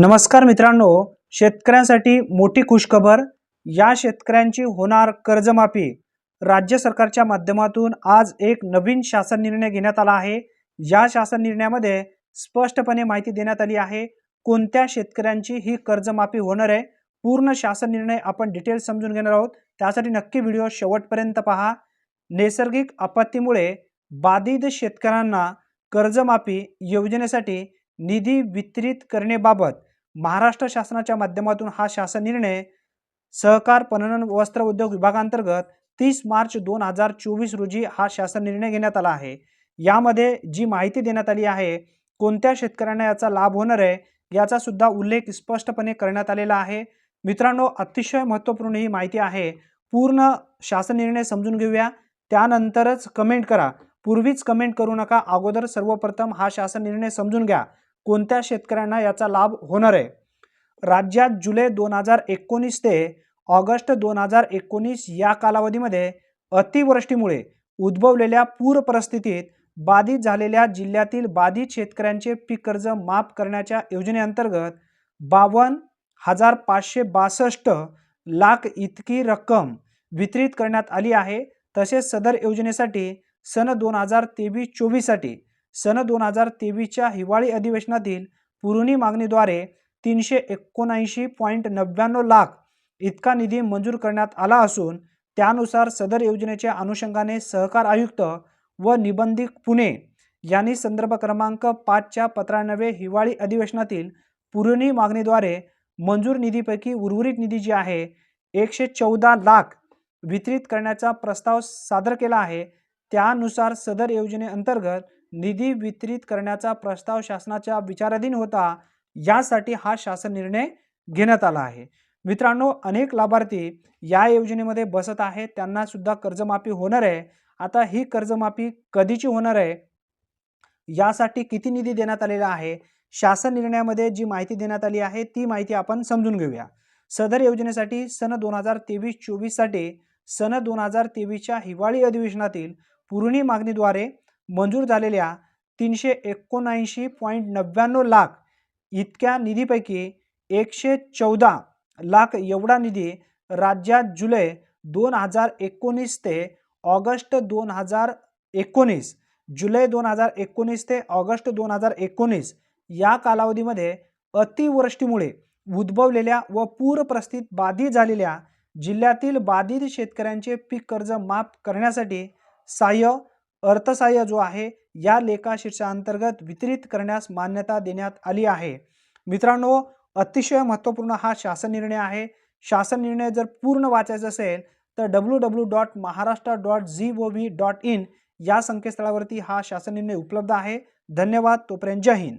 नमस्कार मित्रांनो शेतकऱ्यांसाठी मोठी खुशखबर. या शेतकऱ्यांची होणार कर्जमाफी राज्य सरकारच्या माध्यमातून आज एक नवीन शासन निर्णय घेण्यात आला आहे. या शासन निर्णयामध्ये स्पष्टपणे माहिती देण्यात आली आहे कोणत्या शेतकऱ्यांची ही कर्जमाफी होणार आहे? पूर्ण शासन निर्णय आपण डिटेल्स समजून घेणार आहोत. त्यासाठी नक्की व्हिडिओ शेवटपर्यंत पहा. नैसर्गिक आपत्तीमुळे बाधित शेतकऱ्यांना कर्जमाफी योजनेसाठी निधी वितरित करण्याबाबत महाराष्ट्र शासनाच्या माध्यमातून हा शासन निर्णय सहकार पणन वस्त्र उद्योग विभागांतर्गत तीस मार्च दोन हजार चोवीस रोजी हा शासन निर्णय घेण्यात आला आहे. यामध्ये जी माहिती देण्यात आली आहे कोणत्या शेतकऱ्यांना याचा लाभ होणार आहे याचा सुद्धा उल्लेख स्पष्टपणे करण्यात आलेला आहे. मित्रांनो अतिशय महत्त्वपूर्ण ही माहिती आहे. पूर्ण शासन निर्णय समजून घेऊया. त्यानंतरच कमेंट करा. पूर्वीच कमेंट करू नका. अगोदर सर्वप्रथम हा शासन निर्णय समजून घ्या. कोणत्या शेतकऱ्यांना याचा लाभ होणार आहे? राज्यात जुलै दोन हजार एकोणीस ते ऑगस्ट दोन हजार एकोणीस या कालावधीमध्ये अतिवृष्टीमुळे उद्भवलेल्या पूर परिस्थितीत बाधित झालेल्या जिल्ह्यातील बाधित शेतकऱ्यांचे पीक कर्ज माफ करण्याच्या योजनेअंतर्गत बावन्न हजार पाचशे बासष्ट लाख इतकी रक्कम वितरित करण्यात आली आहे. तसेच सदर योजनेसाठी सन दोन हजार तेवीस चोवीससाठी सन दोन हजार तेवीसच्या हिवाळी अधिवेशनातील पुरवणी मागणीद्वारे तीनशे एकोणऐंशी पॉईंट नव्याण्णव लाख इतका निधी मंजूर करण्यात आला असून त्यानुसार सदर योजनेच्या अनुषंगाने सहकार आयुक्त व निबंधित पुणे यांनी संदर्भ क्रमांक पाचच्या पत्रानवे हिवाळी अधिवेशनातील पुरवणी मागणीद्वारे मंजूर निधीपैकी उर्वरित निधी जी आहे एकशे चौदा लाख वितरित करण्याचा प्रस्ताव सादर केला आहे. त्यानुसार सदर योजनेअंतर्गत निधी वितरित करण्याचा प्रस्ताव शासनाच्या विचाराधीन होता. यासाठी हा शासन निर्णय घेण्यात आला आहे. मित्रांनो अनेक लाभार्थी या योजनेमध्ये बसत आहेत. त्यांना सुद्धा कर्जमाफी होणार आहे. आता ही कर्जमाफी कधीची होणार आहे? यासाठी किती निधी देण्यात आलेला आहे? शासन निर्णयामध्ये जी माहिती देण्यात आली आहे ती माहिती आपण समजून घेऊया. सदर योजनेसाठी सन दोन हजार तेवीस चोवीससाठी सन दोन हजार तेवीसच्या हिवाळी अधिवेशनातील पुरणी मागणीद्वारे मंजूर झालेल्या तीनशे एकोणऐंशी पॉईंट नव्याण्णव लाख इतक्या निधीपैकी एकशे चौदा लाख एवढा निधी राज्यात जुलै दोन हजार एकोणीस ते ऑगस्ट दोन हजार एकोणीस जुलै दोन हजार एकोणीस ते ऑगस्ट दोन हजार एकोणीस या कालावधीमध्ये अतिवृष्टीमुळे उद्भवलेल्या व पूरप्रस्थित बाधित झालेल्या जिल्ह्यातील बाधित शेतकऱ्यांचे पीक कर्ज माफ करण्यासाठी सहाय्य अर्थसहाय्य जो आहे या लेखाशीर्षाअंतर्गत वितरित करण्यास मान्यता देण्यात आली आहे. मित्रांनो अतिशय महत्त्वपूर्ण हा शासन निर्णय आहे. शासन निर्णय जर पूर्ण वाचायचा असेल तर W W dot Maharashtra dot G O V dot in या संकेतस्थळावरती हा शासन निर्णय उपलब्ध आहे. धन्यवाद. तोपर्यंत जय हिंद.